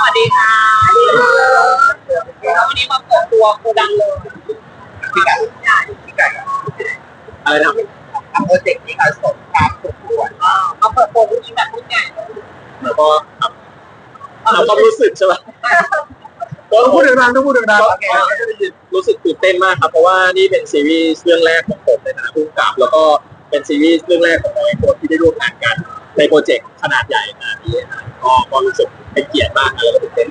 สวัสดีค่ะวันนี้มาเปิดตัวโกดังเลยพี่ไก่พี่ไก่อะไรนะทำโปรเจกต์ที่การส่งการประกวดอ่ามาเปิดตัวรุ่นนี้แบบรุ่นใหญ่แล้วก็ถามถาความรู้สึกใช่ไหมก็ต้องพูดดังๆต้องพูดดังก็รู้สึกตื่นเต้นมากครับ เพราะว่านี่เป็นซีรีส์เรื่องแรกของผมในฐานะผู้กำกับ แล้วก็เป็นซีรีส์เรื่องแรกของน้องไอโฟนที่ได้ร่วมงานกัน ในโปรเจกต์ขนาดใหญ่ขนาดนี้นะก็ก็รู้สึกเป็นเกียรติมากแล้วก็ตื่นเต้น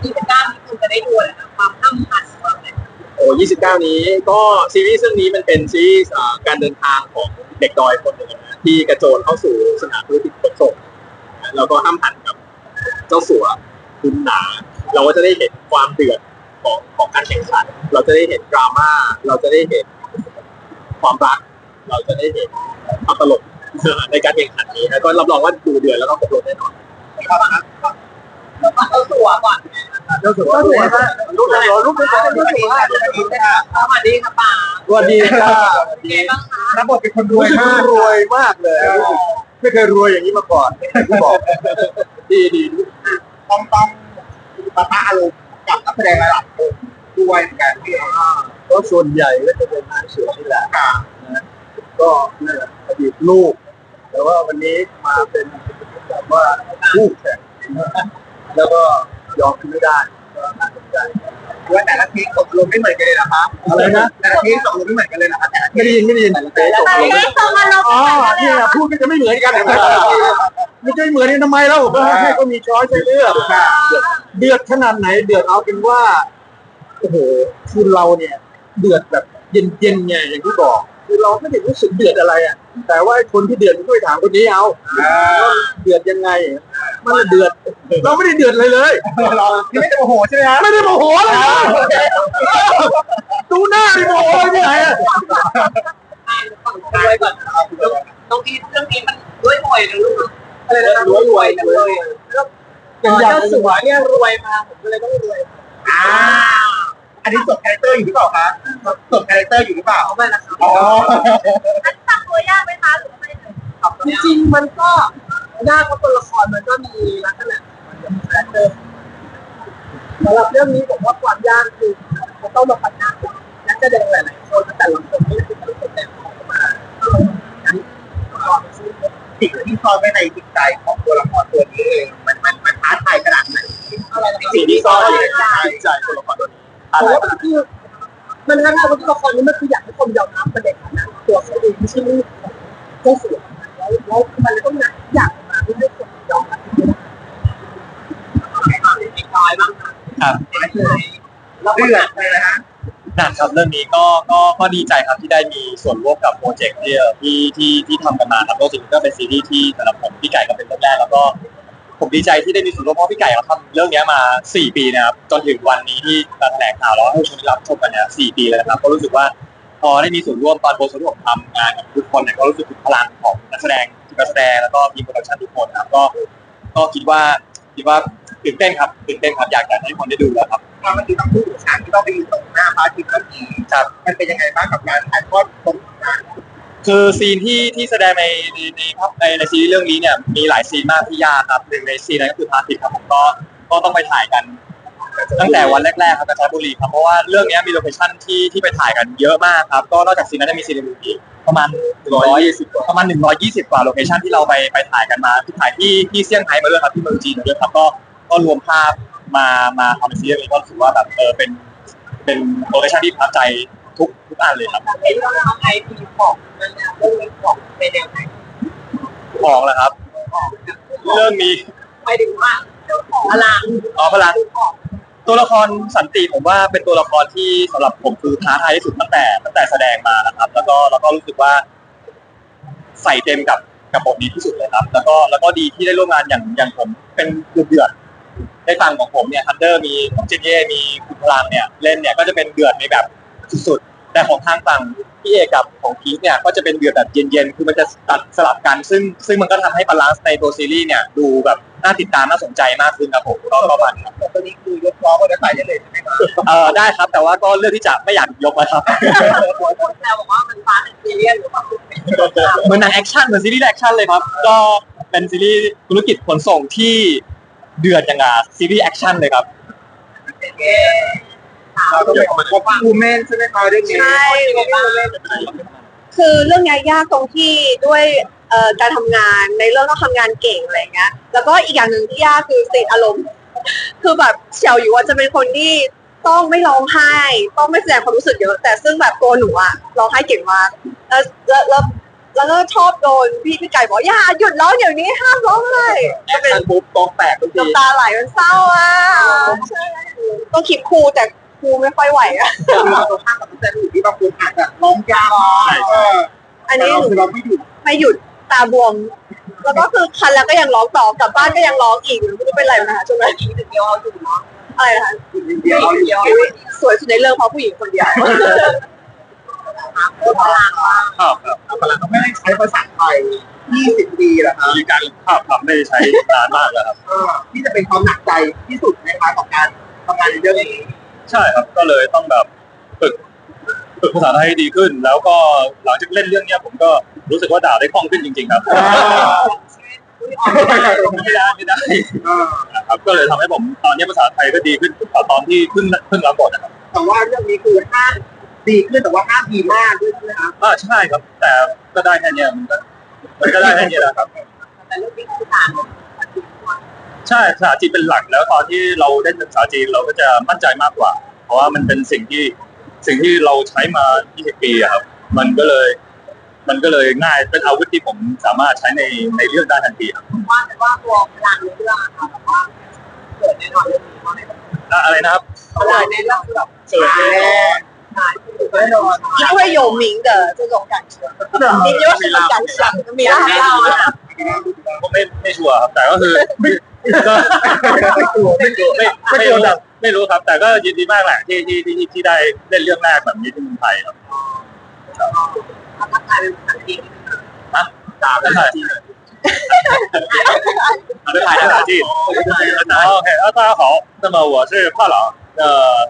ที่เป็นด้านที่คุณจะได้ดูเลยนะความห้ามหันความอะไรโอ้29นี้ก็ซีรีส์เรื่องนี้มันเป็นซีรีส์อ่าการเดินทางของเด็กดอยคนหนึ่งนะที่กระโจนเข้าสู่สนามธุรกิจขนส่งนะแล้วก็ห้ามหันกับเจ้าสัวคุณหนา เราก็จะได้เห็นความเดือดของของการแข่งขัน เราจะได้เห็นดราม่า เราจะได้เห็นความรัก เราจะได้เห็นความตลก ในการแข่งขันนี้แล้วก็รับรองว่าดูเดือดแล้วก็ครบรถแน่นอนแล้วก็เอาตัวก่อนๆเจ้าสัวสวยมากรูปหล่อรูปสวยรูปสวยสวัสดีค่ะป่าสวัสดีค่ะเป็นไงบ้างคะรับบทเป็นคนรรววยยมามากกรวยมากเลยรู้สึกไม่เคยรวยอย่างนี้มาก่อนที่บอกดีดีต้องต้องปะทะอารมณ์กับนักแสดงระดับคนด้วยเหมือนกันพี่เพราะส่วนใหญ่ก็จะเป็นนางเสือนี่แหละนะก็นั่นแหละอดีตลูกแต่ ว่าวันนี้มาเป็นแบบว่าคู่แข่งแล้วก็ยอมกันไม่ได้ก็น่าสนใจว่าแต่ละทีมตกลงไม่เหมือนกันเลยนะคะอะไรนะแต่ละทีมตกลงไม่เหมือนกันเลยนะคะแต่ละทีไม่ได้ยินไม่ได้ยินเจ๊ตกลงเอ๊ะส่งมาเราอ๋อเนี่ยพูดก็จะไม่เหมือนกันเห็นไหมไม่ใช่เหมือนกันทำไมเล่าให้ก็มีช้อยให้เลือกเดือดขนาดไหน เดือดเอาเป็นว่าโอ้โหคือเราเนี่ย เดือดแบบเย็นๆไงอย่างที่บอก คือเราไม่ได้รู้สึกเดือดอะไรอะ แต่ว่าไอ้คนที่เดือดช่วยถามคนนี้เอาว่าเดือดยังไง มันละเดือด เราไม่ได้เดือดเลยเลย เราที่ไม่ได้โมโหใช่ไหมฮะไม่ได้โมโหเลยนะดูหน้าดิโมโหที่ไหนอะรวยก่อนต้องที่เรื่องนี้มันรวยรวยนะลูกอะไรนะรวยรวยกันเลยอย่างอย่างเจ้าสัวเนี่ยรวยมาผมก็เลยต้องรวยอ่า อันนี้สดคาแรคเตอร์อยู่หรือเปล่าคะสดคาแรคเตอร์อยู่หรือเปล่าเอาไปนะครับอ๋ออันตักตัวยากไหมคะหรือไม่จริงๆมันก็ยากเพราะตัวละครมันก็มีลักษณะมันเป็นคาแรคเตอร์สำหรับเรื่องนี้ผมว่าความยากคือมันต้องมาปะทะกับนักแสดงหลายๆคนและแต่ละคนนี่คือแต่ละคนแต่งออกมาสิ่งที่ซ่อนไว้ในจิตใจของตัวละครตัวนี้เองมันมันมันท้าทายขนาดไหน อะไรสิ่งที่ซ่อนอยู่ในใจตัวละครตัวนี้ เพราะว่ามันคือมันทั้งตัวละครนี้มันคืออยากให้คนยอมรับประเด็นนั้นตัวเขาเองไม่ใช่ลูกของเจ้าสัวแล้วแล้วมันต้องนักอยากมาเพื่อให้คนยอมรับมีคอยบ้างค่ะครับแล้วเดือดเลยนะฮะหนักครับเรื่องนี้ก็ก็ก็ดีใจครับที่ได้มีส่วนร่วมกับโปรเจกต์ที่ที่ที่ที่ทำกันมาครับก็จริงๆก็เป็นซีรีส์ที่สำหรับผมพี่ไก่ก็เป็นเรื่องแรกแล้วก็ ผมดีใจที่ได้มีส่วนร่วมเพราะพี่ไก่เขาทำเรื่องนี้มา 4 ปีนะครับจนถึงวันนี้ที่การแถลงข่าวแล้วให้ชมรับชมกันเนี่ย4ปีแล้วนะครับก็รู้สึกว่าพอได้มีส่วนร่วมตอนโปรส่วนร่วมทำงานกับทุกคนเนี่ยก็รู้สึกถึงพลังของนักแสดงทีมนักแสดงแล้วก็ทีมโปรดักชั่นทุกคนนะครับก็ก็คิดว่าคิดว่าตื่นเต้นครับตื่นเต้นครับอยากจะให้ทุกคนได้ดูแล้วครับตอนเมื่อกี้ต้องพูดถึงฉากที่ต้องไปยืนตรงหน้าพระอาทิตย์เมื่อกี้ครับมันเป็นยังไงบ้างกับการถ่ายทอดตรงนั้น คือซีนที่ที่แสดงในในในภาพในในซีรีส์เรื่องนี้เนี่ยมีหลายซีนมากที่ยากครับหนึ่งในซีนนั้นก็คือพาร์ติกครับผมก็ก็ต้องไปถ่ายกัน ตั้งแต่วันแรกๆครับกาญจนบุรีครับเพราะว่าเรื่องนี้มีโลเคชั่นที่ที่ไปถ่ายกันเยอะมากครับก็นอกจากซีนนั้นจะมีซีนอื่นอีกประมาณ120ประมาณ 120 กว่าโลเคชั่นที่เราไปไปถ่ายกันมาที่ถ่ายที่ที่เซี่ยงไฮ้มาด้วยครับที่เมืองจีนมาด้วยครับก็ก็รวมภาพมามาทำเป็นซีรีส์นี้ก็รู้สึกว่าแบบเออเป็นเป็นโลเคชั่นที่ประทับใจ ทุกทุกอันเลยครับเห็นว่าทางไอทีของมันเนี่ยเรื่องนี้ของเป็นแนวไหนของแหละครับ เรื่องนี้ไปถึงว่าพลังอ๋อพลังตัวละครสันติผมว่าเป็นตัวละครที่สำหรับผมคือท้าทายที่สุดตั้งแต่ตั้งแต่แสดงมานะครับ แล้วก็แล้วก็รู้สึกว่า ใส่เต็มกับกับบทนี้ที่สุดเลยครับ แล้วก็แล้วก็ดีที่ได้ร่วมงานอย่างอย่างผมเป็นเดือดๆได้ฟังของผมเนี่ยฮันเดอร์มีน้องเจเย่มีคุณพลังเนี่ยเล่นเนี่ยก็จะเป็นเดือดในแบบสุดๆ แต่ของทางฝั่งพี่เอกกับของพีคเนี่ยก็จะเป็นเดือดแบบเย็นๆ คือมันจะตัดสลับกัน ซึ่งซึ่งมันก็ทำให้บาลานซ์ในตัวซีรีส์เนี่ยดูแบบน่าติดตามน่าสนใจมากขึ้นครับผมก็ประมาณนี้ครับตัวนี้คือยกล้อก็ได้ไปได้เลยใช่ไหมครับเออได้ครับ แต่ว่าก็เลือกที่จะไม่อยากยกมาครับคนพูดแล้วบอกว่ามันฟ้าเป็นซีเรียสหรือเปล่าเหมือนหนังแอคชั่นเหมือนซีรีส์แอคชั่นเลยครับ ก็เป็นซีรีส์ธุรกิจขนส่งที่เดือดอย่างกับซีรีส์แอคชั่นเลยครับ เราต้องเป็นคนว่าอูเมนใช่ไหมคะเรื่องนี้ใช่คือเรื่องนี้ยากตรงที่ด้วยเอ่อการทำงานในเรื่องต้องทำงานเก่งอะไรเงี้ย แล้วก็อีกอย่างหนึ่งที่ยากคือสติอารมณ์ คือแบบเฉียวอยู่ว่าจะเป็นคนที่ต้องไม่ร้องไห้ ต้องไม่แสดงความรู้สึกเยอะ แต่ซึ่งแบบตัวหนูอะร้องไห้เก่งมากแล้วแล้วแล้วแล้วก็ชอบโดนพี่พี่ไก่บอกอย่าหยุดร้องเดี๋ยวนี้ห้ามร้องไห้แอคชั่นปุ๊บกองแตกทุกทีน้ำตาไหลมันเศร้าอะใช่ต้องคิดครูแต่ ครูไม่ค่อยไหวอะเราตรงข้ามกับแสดงอื่นที่บางคนอาจจะร้องยากเอออันแต่นี้เราหนูคือเราไม่หยุดไม่หยุดตาบวม แล้วก็คือคันแล้วก็ยังร้องต่อกลับบ้านก็ยังร้องอีกไม่รู้เป็นไรนะคะช่วงนั้นเดียวเอาอยู่เนาะอะไรนะคะเดียวเราอยู่สวยสุดในเรื่องเพราะผู้หญิงคนเดียวโคตรพลังมากครับครับพลังก็ไม่ได้ใช้ภาษาไทย20ปีแล้วครับมีการภาพครับไม่ได้ใช้นานมากแล้วครับเออที่จะเป็นความหนักใจที่สุดในการกับการทำงานในเรื่องนี้ ใช่ครับก็เลยต้องแบบฝึกฝึกภาษาไทยให้ดีขึ้น แล้วก็หลังจากเล่นเรื่องเนี้ยผมก็รู้สึกว่าด่าได้คล่องขึ้นจริง ๆ ครับไม่ได้ไม่ได้เออนะครับก็เลยทำให้ผมตอนนี้ภาษาไทยก็ดีขึ้นกว่าตอนที่เพิ่งเพิ่งรับบทนะครับแต่ว่าเรื่องนี้คือห้ามดีขึ้นแต่ว่าห้ามดีมากด้วยใช่ไหมครับอ่าใช่ครับ แต่ก็ได้แค่เนี้ยมันก็มันก็ได้แค่เนี้ยแหละครับแต่เรื่องนี้คือต่าง ใช่ภาษาจีนเป็นหลักแล้วตอนที่เราเล่นภาษาจีนเราก็จะมั่นใจมากกว่า เพราะว่ามันเป็นสิ่งที่สิ่งที่เราใช้มา 20 ปีอะครับ มันก็เลย มันก็เลยง่ายเป็นอาวุธที่ผมสามารถใช้ในในเรื่องได้ทันทีครับ ว่าแต่ว่าตัวพลังในเรื่องอะค่ะแบบว่าเกิดแน่นอนเรื่องนี้ว่า อ่ะอะไรนะครับ พลังในเรื่องคือแบบ เกิดแน่ แน่นอน因为有名的这种感觉你有什么感想มีอะไรเล่าไหม ก็ไม่ไม่ชัวร์ครับ แต่ก็คือก็ ไม่กลัวไม่กลัว ไม่ไม่รู้ไม่รู้ครับ แต่ก็ยินดีมากแหละที่ที่ที่ที่ได้เล่นเรื่องแรกแบบนี้ที่เมืองไทยครับ เขาตั้งใจเป็นภาษาจีน ฮะตามภาษาจีนเอาด้วยภาษาจีน，OK，啊，大家好，那么我是帕朗，呃，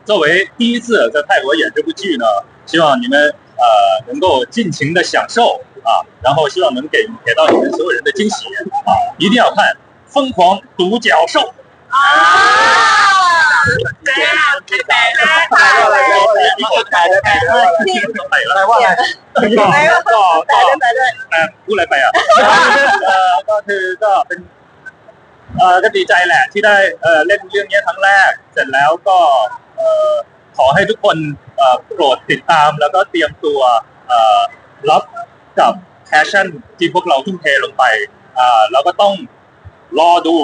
作为第一次在泰国演这部剧呢，希望你们呃能够尽情的享受啊，然后希望能给给到你们所有人的惊喜啊，一定要看《 疯狂独角兽》。 แม่แม่แม่ แปลว่าอะไรมีคนแปลได้แปลว่าอะไร ที่ ไป แปล แล้ว ว่าอะไร ก็ แม่ก็ ก็ แปล ก็ ได้แปลได้ เอ่อพูดอะไรไปอ่ะ เอ่อก็คือก็เป็นเอ่อก็ดีใจแหละที่ได้เอ่อเล่นเรื่องนี้ครั้งแรก เสร็จแล้วก็เอ่อขอให้ทุกคนเอ่อโปรดติดตามแล้วก็เตรียมตัวเอ่อรับกับแพชชั่นที่พวกเราทุ่มเทลงไปอ่าแล้วก็ต้อง รอดู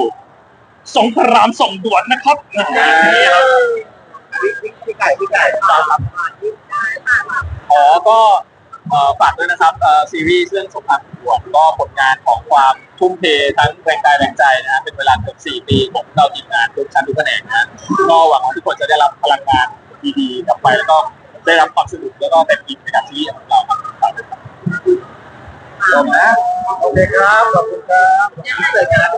สงครามส่งด่วนนะครับนี่ครับพี่ไก่พี่ไก่ครับขอก็เอ่อฝากด้วยนะครับเอ่อซีรีส์เรื่องสงครามด่วนก็ผลงานของความทุ่มเททั้งแรงกายแรงใจนะฮะเป็นเวลาเกือบ4ปีของเราทีมงานทุกชั้นทุกแผนกนะก็หวังว่าทุกคนจะได้รับพลังงานดีๆกลับไปแล้วก็ได้รับความสนุกแล้วก็เต็มอิ่มไปกับซีรีส์ของเราครับฝากด้วยครับจบนะโอเคครับขอบคุณครับ เสร็จครับ